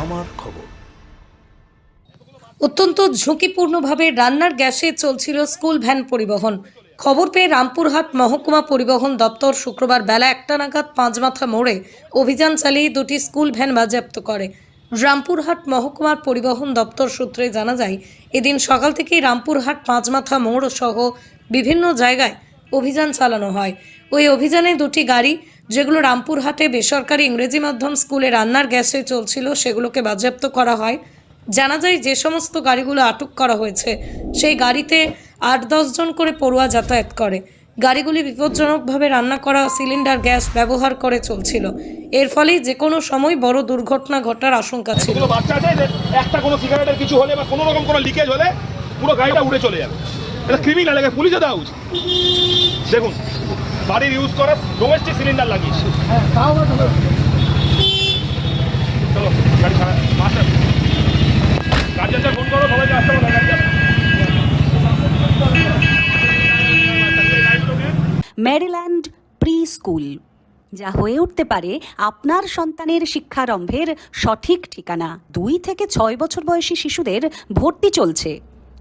আমার খবর। অত্যন্ত ঝুঁকিপূর্ণভাবে রান্নার গ্যাসে চলছিল স্কুল ভ্যান পরিবহন। খবর পেয়ে রামপুরহাট মহকুমা পরিবহন দপ্তর শুক্রবার বেলা একটা নাগাদ পাঁচমাথা মোড়ে অভিযান চালিয়ে দুটি স্কুল ভ্যান বাজেয়াপ্ত করে। রামপুরহাট মহকুমার পরিবহন দপ্তর সূত্রে জানা যায়, এদিন সকাল থেকেই রামপুরহাট পাঁচমাথা মোড় সহ বিভিন্ন জায়গায় অভিযান চালানো হয়। ওই অভিযানে দুটি গাড়ি যেগুলো রামপুরহাটে বেসরকারি ইংরেজি মাধ্যম স্কুলে রান্নার গ্যাসে চলছিল, সেগুলোকে বাজেয়াপ্ত করা হয়। জানা যায়, যে সমস্ত গাড়িগুলো আটক করা হয়েছে, সেই গাড়িতে আট জন করে পড়ুয়া যাতায়াত করে। গাড়িগুলি বিপজ্জনকভাবে রান্না করা সিলিন্ডার গ্যাস ব্যবহার করে চলছিল। এর ফলে যে কোনো সময় বড় দুর্ঘটনা ঘটার আশঙ্কা ছিল। একটা কোনো সিগারেটের কিছু হলে বা কোনো রকম কোনো লিকেজ হলে পুরো গাড়িটা উড়ে চলে যাবে। এটা ক্রিমিনাল পুলিশে দেওয়া উচিত। দেখুন বাড়ির ইউজ করা ডোমেস্টিক সিলিন্ডার লাগিয়েছে চলো গাড়ি ছাড়া মাস্টার। গার্জেনটা ফোন করো সবাইকে আসতে হবে ম্যারিল্যান্ড প্রি স্কুল যা হয়ে উঠতে পারে আপনার সন্তানের শিক্ষারম্ভের সঠিক ঠিকানা। দুই থেকে ছয় বছর বয়সী শিশুদের ভর্তি চলছে।